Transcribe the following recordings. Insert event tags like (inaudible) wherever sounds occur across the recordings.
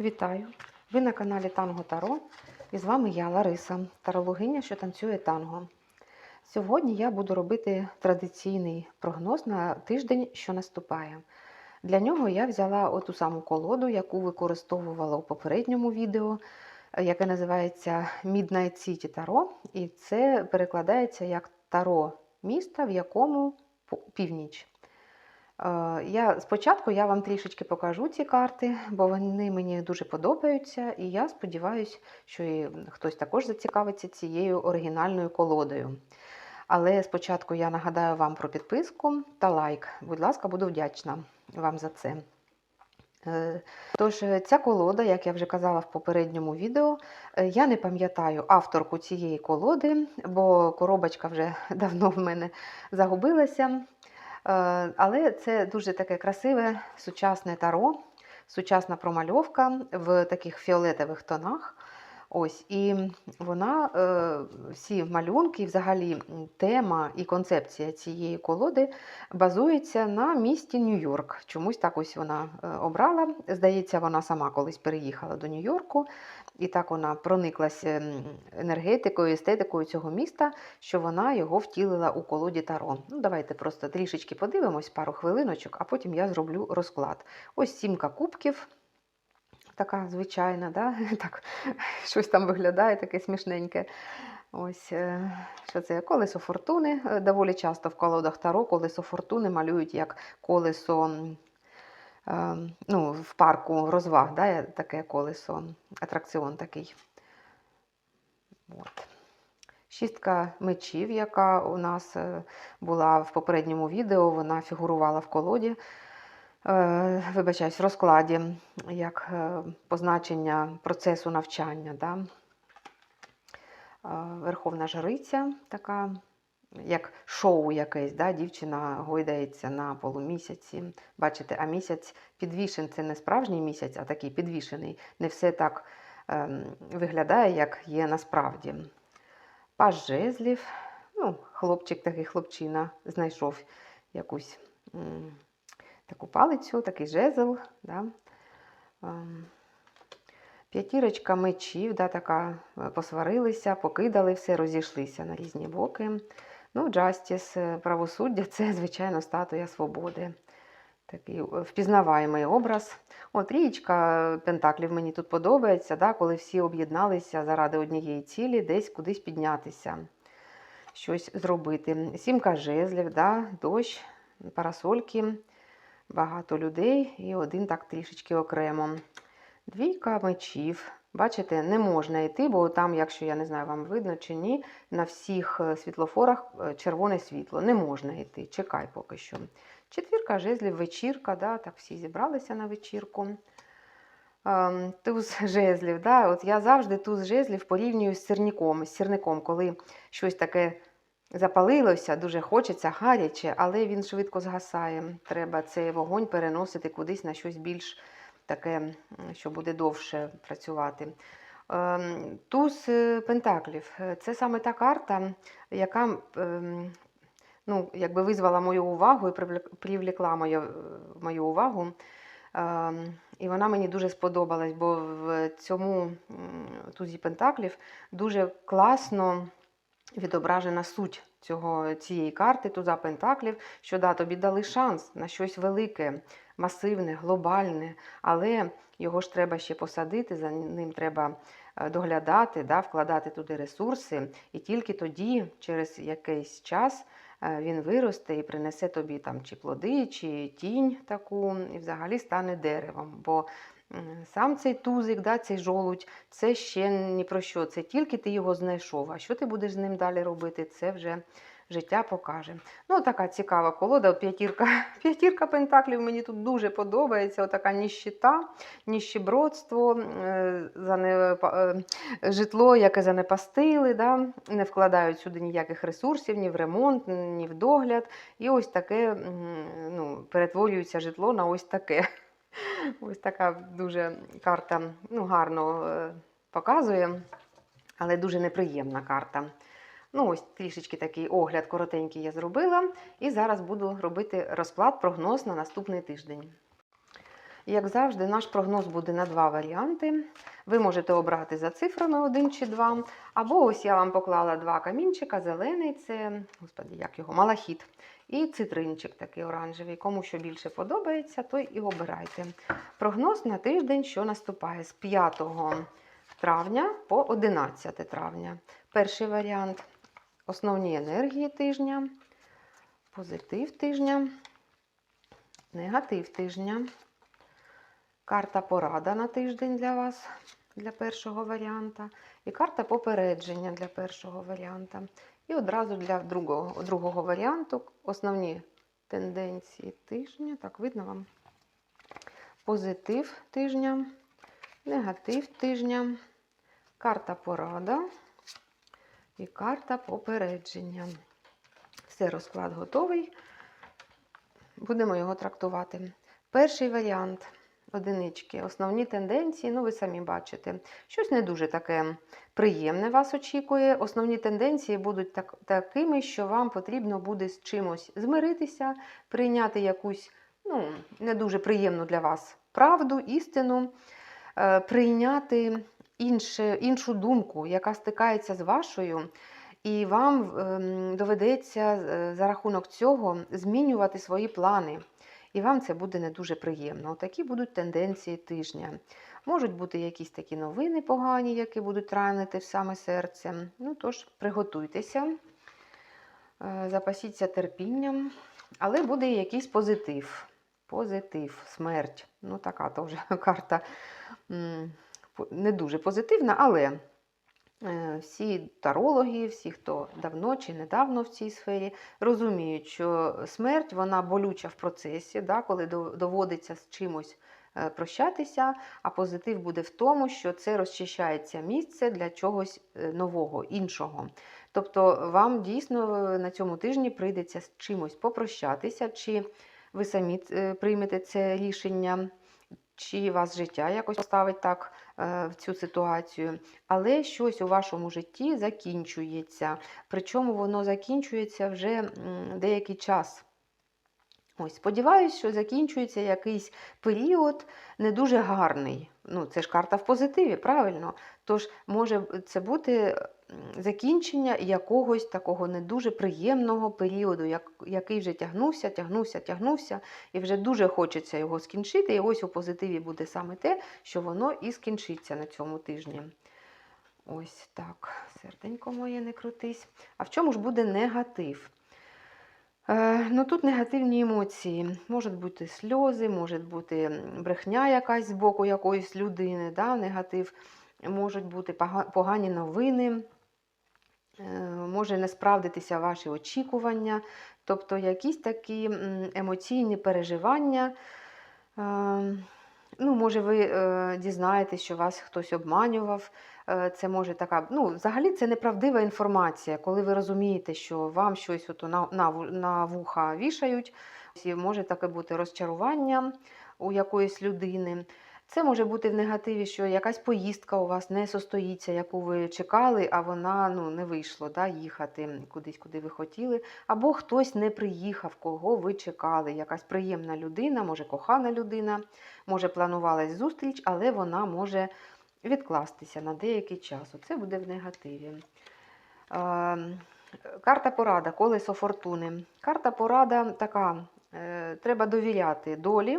Вітаю! Ви на каналі Танго Таро. І з вами я, Лариса, тарологиня, що танцює танго. Сьогодні я буду робити традиційний прогноз на тиждень, що наступає. Для нього я взяла оту саму колоду, яку використовувала у попередньому відео, яке називається Midnight City Таро. І це перекладається як таро міста, в якому північ. Е, Я спочатку я вам трішечки покажу ці карти, бо вони мені дуже подобаються, і я сподіваюся, що і хтось також зацікавиться цією оригінальною колодою. Але спочатку я нагадаю вам про підписку та лайк. Будь ласка, буду вдячна вам за це. Е, Тож, ця колода, як я вже казала в попередньому відео, е, я не пам'ятаю авторку цієї колоди, бо коробочка вже (laughs) давно в мене загубилася. Е, Але це дуже таке красиве сучасне таро, сучасна промальовка в таких фіолетових тонах. Ось, і вона, е, всі малюнки, взагалі тема і концепція цієї колоди базується на місті Нью-Йорк. Чомусь так ось вона е, обрала. Здається, вона сама колись переїхала до Нью-Йорку, і так вона прониклася енергетикою, естетикою цього міста, що вона його втілила у колоді Таро. Ну, давайте просто трішечки подивимось, пару хвилиночок, а потім я зроблю розклад. Ось сімка кубків. Така звичайна, да? (laughs) так, щось там виглядає таке смішненьке. Ось е, що це колесо фортуни. Е, Доволі часто в колодах Таро колесо фортуни малюють як колесо е, ну, в парку розваг, да? таке колесо, атракціон такий. От. Шістка мечів, яка у нас була в попередньому відео, вона фігурувала в колоді. Е, Вибачаюсь, в розкладі як е, позначення процесу навчання. Да? Е, Верховна жриця, така, як шоу якесь, да? дівчина гойдається на полумісяці. Бачите, а місяць підвішений, це не справжній місяць, а такий підвішений. Не все так ем, виглядає, як є насправді. Паж жезлів, ну, хлопчик такий хлопчина знайшов якусь таку палицю, такий жезл. Да? Ем, П'ятірочка мечів, да, така е, посварилися, покидали все, розійшлися на різні боки. Ну, Джастіс, е, правосуддя це, звичайно, статуя свободи. Такий е, впізнаваємий образ. От річка Пентаклів мені тут подобається, да, коли всі об'єдналися заради однієї цілі, десь кудись піднятися, щось зробити. Сімка жезлів, да, дощ, парасольки, багато людей і один так трішечки окремо. Двійка мечів. Бачите, не можна йти, бо там, якщо я не знаю, вам видно чи ні, на всіх е, світлофорах е, червоне світло. Не можна йти. Чекай поки що. Четвірка жезлів, вечірка, да, так всі зібралися на вечірку. Ем, Туз (laughs) жезлів. Да, от Я завжди туз жезлів порівнюю з сірником, з сірником, коли щось таке запалилося, дуже хочеться, гаряче, але він швидко згасає. Треба цей вогонь переносити кудись на щось більш таке, що буде довше працювати. Ем, Туз е, Пентаклів це саме та карта, яка ем, ну, якби визвала мою увагу і привлек- привлекла мою, мою увагу. Ем, І вона мені дуже сподобалась, бо в цьому тузі Пентаклів дуже класно відображена суть цього, цієї карти, туза Пентаклів, що да, тобі дали шанс на щось велике, масивне, глобальне, але його ж треба ще посадити, за ним треба е, доглядати, да, вкладати туди ресурси, і тільки тоді, через якийсь час, е, він виросте і принесе тобі там чи плоди, чи тінь таку, і взагалі стане деревом. Бо сам цей тузик, да, цей жолудь, це ще ні про що. Це тільки ти його знайшов. А що ти будеш з ним далі робити, це вже життя покаже. Ну, така цікава колода. П'ятірка, (laughs) п'ятірка пентаклів мені тут дуже подобається. Отака ніщита, ніщебродство, е, занепа- е, житло, яке занепастили, да? не вкладають сюди ніяких ресурсів, ні в ремонт, ні в догляд. І ось таке ну, перетворюється житло на ось таке. (laughs) Ось така дуже карта ну, гарно е, показує, але дуже неприємна карта. Ну, ось трішечки такий огляд коротенький я зробила. І зараз буду робити розклад, прогноз на наступний тиждень. Як завжди, наш прогноз буде на два варіанти. Ви можете обрати за цифрами один чи два. Або ось я вам поклала два камінчика. Зелений це, господи, як його, малахіт. І цитринчик такий оранжевий. Кому що більше подобається, той і обирайте. Прогноз на тиждень, що наступає з 5 травня по 11 травня. Перший варіант основні енергії тижня, позитив тижня, негатив тижня. Карта порада на тиждень для вас, для першого варіанта. І карта попередження для першого варіанта. І одразу для другого, другого варіанту основні тенденції тижня. Так, видно вам? Позитив тижня, негатив тижня, карта порада і карта попередження. Все, розклад готовий. Будемо його трактувати. Перший варіант одинички, основні тенденції, ну ви самі бачите. Щось не дуже таке приємне вас очікує. Основні тенденції будуть так, такими, що вам потрібно буде з чимось змиритися, прийняти якусь ну, не дуже приємну для вас правду, істину, е, прийняти інше, іншу думку, яка стикається з вашою. І вам ем, доведеться е, за рахунок цього змінювати свої плани. І вам це буде не дуже приємно. Такі будуть тенденції тижня. Можуть бути якісь такі новини погані, які будуть ранити в саме серце. Ну тож, приготуйтеся, е, запасіться терпінням, але буде якийсь позитив. Позитив, смерть. Ну, така то (laughs) карта не дуже позитивна, але всі тарологи, всі, хто давно чи недавно в цій сфері, розуміють, що смерть вона болюча в процесі, да, коли доводиться з чимось е, прощатися, а позитив буде в тому, що це розчищається місце для чогось е, нового, іншого. Тобто вам дійсно е, на цьому тижні прийдеться з чимось попрощатися, чи ви самі е, приймете це рішення, чи вас життя якось поставить так е, в цю ситуацію. Але щось у вашому житті закінчується. Причому воно закінчується вже деякий час. Ось, сподіваюсь, що закінчується якийсь період не дуже гарний. Ну, це ж карта в позитиві, правильно? Тож може це бути закінчення якогось такого не дуже приємного періоду, як, який вже тягнувся, тягнувся, тягнувся, і вже дуже хочеться його скінчити. І ось у позитиві буде саме те, що воно і скінчиться на цьому тижні. Ось так, серденько моє, не крутись. А в чому ж буде негатив? Е, ну тут негативні емоції. Можуть бути сльози, може бути брехня якась з боку якоїсь людини, да, негатив, можуть бути погані новини, може не справдитися ваші очікування, тобто якісь такі емоційні переживання. Е, Ну, може, ви е, дізнаєтесь, що вас хтось обманював. Е, це може така, ну, взагалі це неправдива інформація, коли ви розумієте, що вам щось ото на, на, на вуха вішають. Може таке бути розчарування у якоїсь людини. Це може бути в негативі, що якась поїздка у вас не состоїться, яку ви чекали, а вона ну, не вийшло да, їхати кудись, куди ви хотіли. Або хтось не приїхав, кого ви чекали. Якась приємна людина, може кохана людина, може планувалась зустріч, але вона може відкластися на деякий час. Оце буде в негативі. Карта порада, колесо фортуни. Карта порада така: е, треба довіряти долі,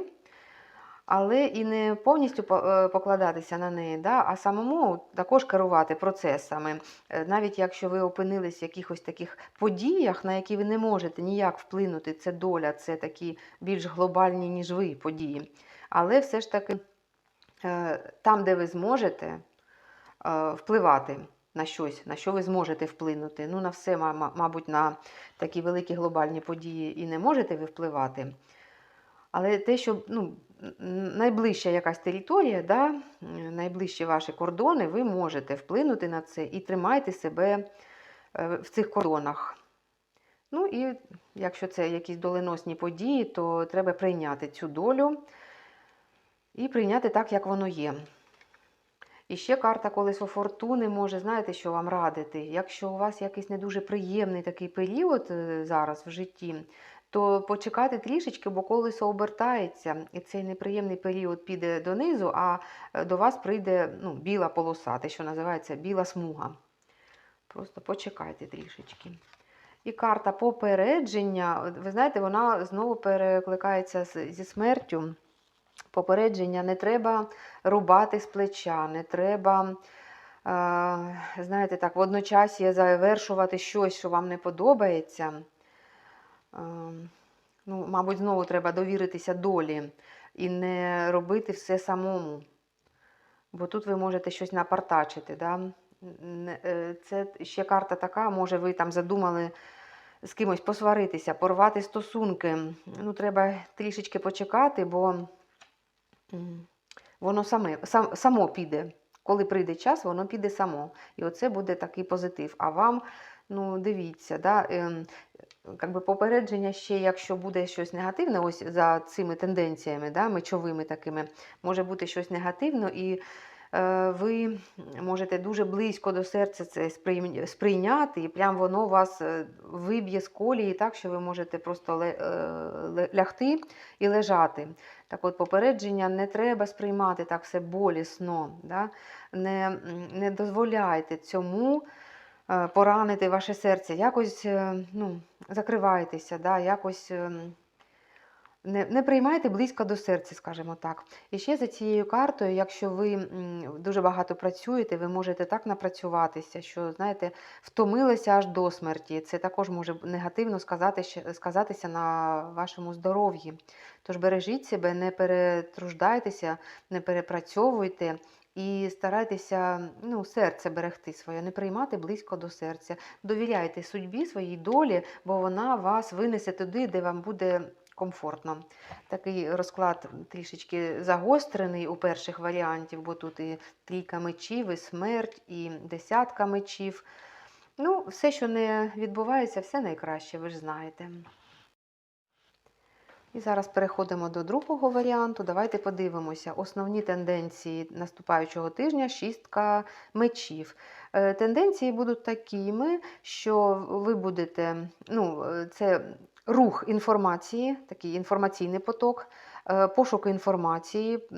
але і не повністю е, покладатися на неї, да, а самому також керувати процесами. Е, Навіть якщо ви опинились в якихось таких подіях, на які ви не можете ніяк вплинути, це доля, це такі більш глобальні, ніж ви події. Але все ж таки е, там, де ви зможете впливати на щось, на що ви зможете вплинути. Ну, на все, ма- ма- мабуть, на такі великі глобальні події і не можете ви впливати. Але те, що ну, найближча якась територія, да, найближчі ваші кордони, ви можете вплинути на це і тримайте себе е, в цих кордонах. Ну і якщо це якісь доленосні події, то треба прийняти цю долю і прийняти так, як воно є. І ще карта колесо фортуни може, знаєте, що вам радити. Якщо у вас якийсь не дуже приємний такий період е, зараз в житті, то почекати трішечки, бо колесо обертається, і цей неприємний період піде донизу, а е, до вас прийде ну, біла полоса, те, що називається біла смуга. Просто почекайте трішечки. І карта попередження, ви знаєте, вона знову перекликається зі смертю. Попередження не треба рубати з плеча, не треба, е, знаєте, так, водночас завершувати щось, що вам не подобається. Е, ну, мабуть, знову треба довіритися долі і не робити все самому. Бо тут ви можете щось напартачити. Да? Е, Це ще карта така, може, ви там задумали з кимось посваритися, порвати стосунки. Ну, треба трішечки почекати, бо воно саме, сам, само піде. Коли прийде час, воно піде само. І оце буде такий позитив. А вам, ну, дивіться, да, ем, как би попередження ще, якщо буде щось негативне, ось за цими тенденціями, да, мечовими такими, може бути щось негативне, і е, ви можете дуже близько до серця це сприйняти, і прям воно вас е, виб'є з колії так, що ви можете просто е, лягти і лежати. Так от попередження не треба сприймати так все болісно. Да? Не, не дозволяйте цьому поранити ваше серце. Якось е, ну, закривайтеся, да? якось ем, не, не приймайте близько до серця, скажімо так. І ще за цією картою, якщо ви дуже багато працюєте, ви можете так напрацюватися, що, знаєте, втомилися аж до смерті. Це також може негативно сказати, сказатися на вашому здоров'ї. Тож бережіть себе, не перетруждайтеся, не перепрацьовуйте. І старайтеся ну, серце берегти своє, не приймати близько до серця. Довіряйте судьбі, своїй долі, бо вона вас винесе туди, де вам буде комфортно. Такий розклад трішечки загострений у перших варіантів, бо тут і трійка мечів, і смерть, і десятка мечів. Ну, все, що не відбувається, все найкраще, ви ж знаєте. І зараз переходимо до другого варіанту. Давайте подивимося. Основні тенденції наступаючого тижня шістка мечів. Е, Тенденції будуть такими, що ви будете, ну, е, це рух інформації, такий інформаційний поток, е, пошук інформації,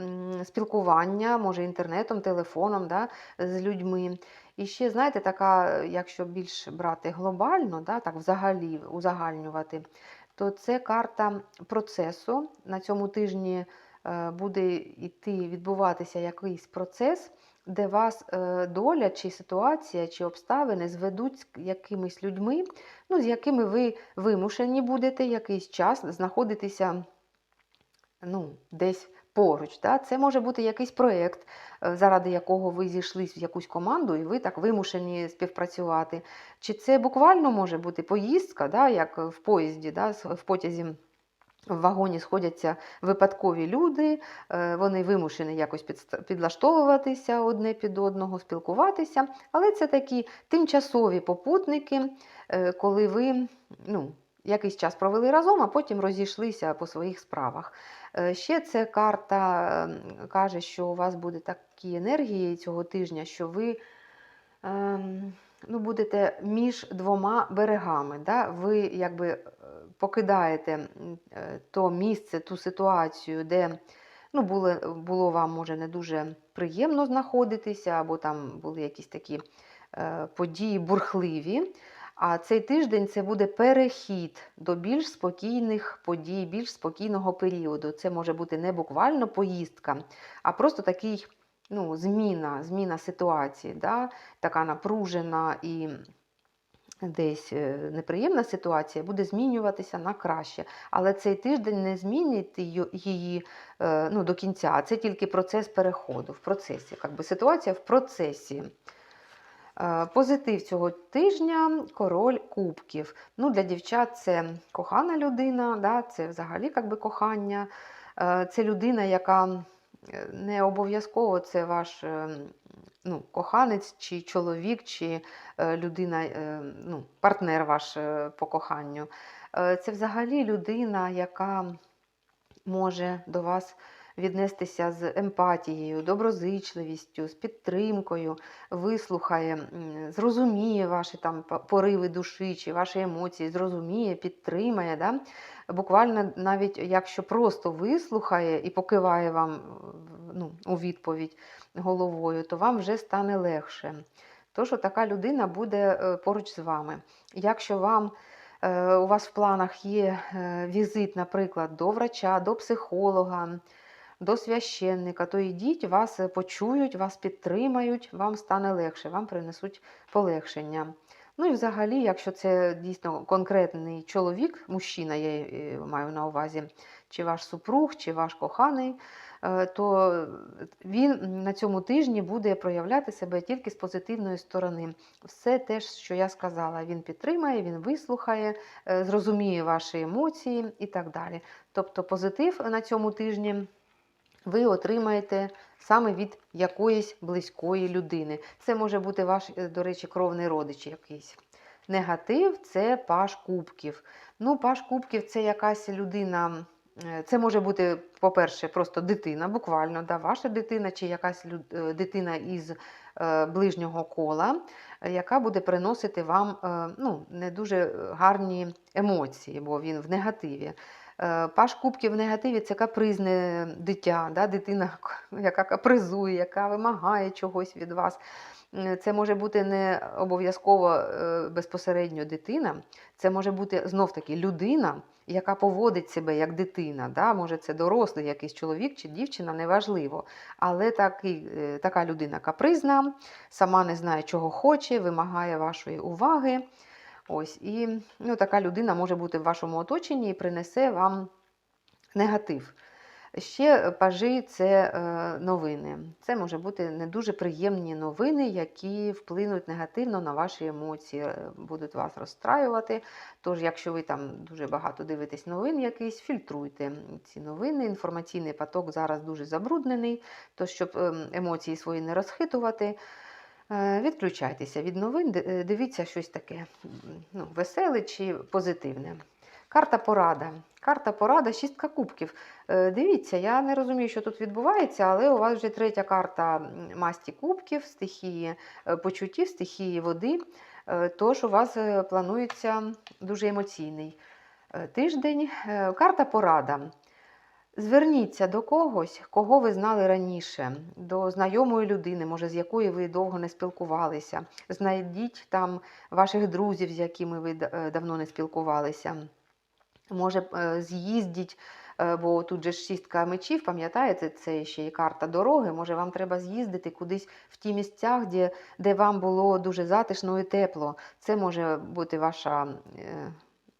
спілкування, може інтернетом, телефоном да, з людьми. І ще, знаєте, така, якщо більш брати глобально, да, так взагалі узагальнювати, то це карта процесу. На цьому тижні е, буде йти відбуватися якийсь процес, де вас е, доля, чи ситуація, чи обставини зведуть з якимись людьми, ну, з якими ви вимушені будете якийсь час знаходитися ну, десь поруч. Да? Це може бути якийсь проєкт, е, заради якого ви зійшлись в якусь команду, і ви так вимушені співпрацювати. Чи це буквально може бути поїздка, да, як в поїзді, да, в потязі. В вагоні сходяться випадкові люди, е, вони вимушені якось підлаштовуватися одне під одного, спілкуватися. Але це такі тимчасові попутники, е, коли ви ну, якийсь час провели разом, а потім розійшлися по своїх справах. Е, Ще ця карта ем, каже, що у вас буде такі енергії цього тижня, що ви ем, ну, будете між двома берегами. Да? Ви якби е, покидаєте е, то місце, ту ситуацію, де ну, було, було вам може не дуже приємно знаходитися, або там були якісь такі події бурхливі. А цей тиждень це буде перехід до більш спокійних подій, більш спокійного періоду. Це може бути не буквально поїздка, а просто такий ну, зміна, зміна ситуації, да? така напружена і десь е, неприємна ситуація буде змінюватися на краще. Але цей тиждень не змінить її е, ну, до кінця, це тільки процес переходу, в процесі. Якби ситуація в процесі. Е, Позитив цього тижня король кубків. Ну, для дівчат це кохана людина, да, це взагалі як би, кохання. Е, Це людина, яка не обов'язково це ваш е, ну, коханець, чи чоловік, чи людина, ну, партнер ваш по коханню. Це взагалі людина, яка може до вас віднестися з емпатією, доброзичливістю, з підтримкою, вислухає, зрозуміє ваші там пориви душі чи ваші емоції, зрозуміє, підтримає. Да? Буквально навіть якщо просто вислухає і покиває вам ну, у відповідь головою, то вам вже стане легше. То, що така людина буде е, поруч з вами. Якщо вам е, у вас в планах є е, візит, наприклад, до врача, до психолога, до священника, то йдіть, вас е, почують, вас підтримають, вам стане легше, вам принесуть полегшення. Ну і взагалі, якщо це дійсно конкретний чоловік, мужчина, я е, маю на увазі, чи ваш супруг, чи ваш коханий, е, то він на цьому тижні буде проявляти себе тільки з позитивної сторони. Все те, що я сказала, він підтримає, він вислухає, зрозуміє ваші емоції і так далі. Тобто позитив на цьому тижні ви отримаєте саме від якоїсь близької людини. Це може бути ваш, е, до речі, кровний родич якийсь. Негатив це паш кубків. Ну, паш кубків це якась людина. е, Це може бути, по-перше, просто дитина, буквально, да, ваша дитина чи якась люд- е, дитина із е, ближнього кола, яка буде приносити вам е, ну, не дуже гарні емоції, бо він в негативі. Е, Паш кубків в негативі це капризне дитя, да? дитина, (laughs) яка капризує, яка вимагає чогось від вас. Це може бути не обов'язково е, безпосередньо дитина, це може бути знов-таки людина, яка поводить себе як дитина. Да? Може, це дорослий якийсь чоловік чи дівчина, неважливо. Але такий, е, така людина капризна, сама не знає, чого хоче, вимагає вашої уваги. Ось, і ну, така людина може бути в вашому оточенні і принесе вам негатив. Ще пажі це е, новини. Це може бути не дуже приємні новини, які вплинуть негативно на ваші емоції, е, будуть вас розстраювати. Тож, якщо ви там дуже багато дивитесь новин якийсь, фільтруйте ці новини. Інформаційний поток зараз дуже забруднений, то щоб ем, емоції свої не розхитувати. Е, Відключайтеся від новин, е, дивіться щось таке ну, веселе чи позитивне. Карта порада. Карта порада, шістка кубків. Е, Дивіться, я не розумію, що тут відбувається, але у вас вже третя карта масті кубків, стихії почуттів, стихії води. Тож у вас планується дуже емоційний тиждень. Карта порада. Зверніться до когось, кого ви знали раніше, до знайомої людини, може, з якою ви довго не спілкувалися. Знайдіть там ваших друзів, з якими ви е, давно не спілкувалися. Може, е, з'їздіть, е, бо тут же шістка мечів, пам'ятаєте, це ще і карта дороги. Може, вам треба з'їздити кудись в ті місцях, де, де вам було дуже затишно і тепло. Це може бути ваша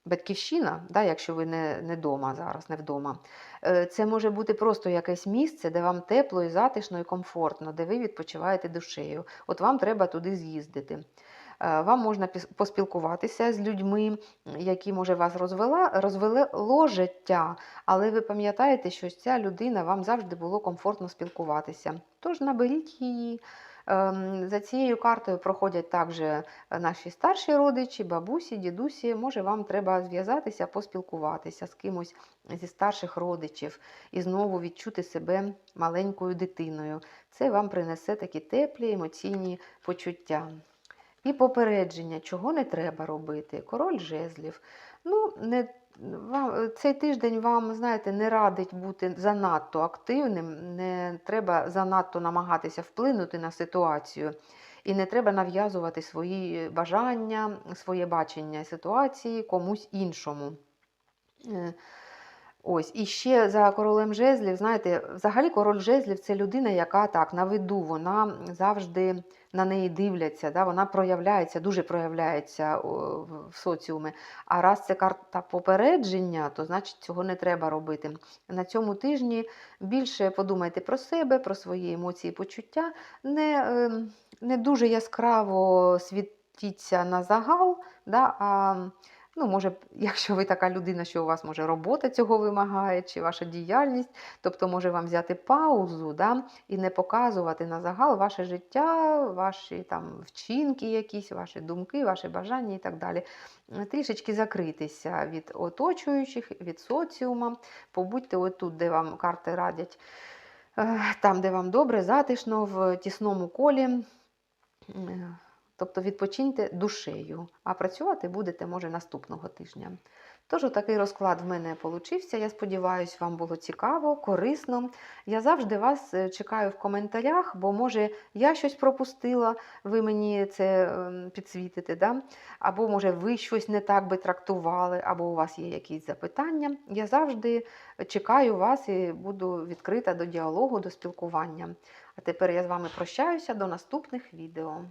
батьківщина, да, якщо ви не, не вдома зараз, не вдома. Е, Це може бути просто якесь місце, де вам тепло і затишно і комфортно, де ви відпочиваєте душею. От вам треба туди з'їздити. Е, Вам можна поспілкуватися з людьми, які, може, вас розвела, розвело життя, але ви пам'ятаєте, що ця людина вам завжди було комфортно спілкуватися. Тож наберіть її. Ем, За цією картою проходять також е, наші старші родичі, бабусі, дідусі. Може, вам треба зв'язатися, поспілкуватися з кимось зі старших родичів і знову відчути себе маленькою дитиною. Це вам принесе такі теплі емоційні почуття. І попередження, чого не треба робити. Король жезлів. Ну, не, цей тиждень вам, знаєте, не радить бути занадто активним, не треба занадто намагатися вплинути на ситуацію. І не треба нав'язувати свої бажання, своє бачення ситуації комусь іншому. Ось, і ще за королем жезлів, знаєте, взагалі король жезлів це людина, яка так на виду, вона завжди на неї дивляться, да, вона проявляється, дуже проявляється в- в соціумі. А раз це карта попередження, то значить цього не треба робити. На цьому тижні більше подумайте про себе, про свої емоції, почуття. Не, ем, не дуже яскраво світіться на загал, да, а Ну, може, (laughs) якщо ви така людина, що у вас може робота цього вимагає, чи ваша діяльність, тобто може вам взяти паузу да, і не показувати на загал ваше життя, ваші там вчинки, якісь, ваші думки, ваші бажання і так далі. Е, Трішечки закритися від оточуючих, від соціума. Побудьте отут, де вам карти радять, е, там, де вам добре, затишно, в тісному колі. Тобто відпочиньте душею, а працювати будете, може, наступного тижня. Тож, такий розклад в мене получився. Я сподіваюся, вам було цікаво, корисно. Я завжди вас е, чекаю в коментарях, бо, може, я щось пропустила, ви мені це ем, підсвітите, да? або, може, ви щось не так би трактували, або у вас є якісь запитання. Я завжди чекаю вас і буду відкрита до діалогу, до спілкування. А тепер я з вами прощаюся до наступних відео.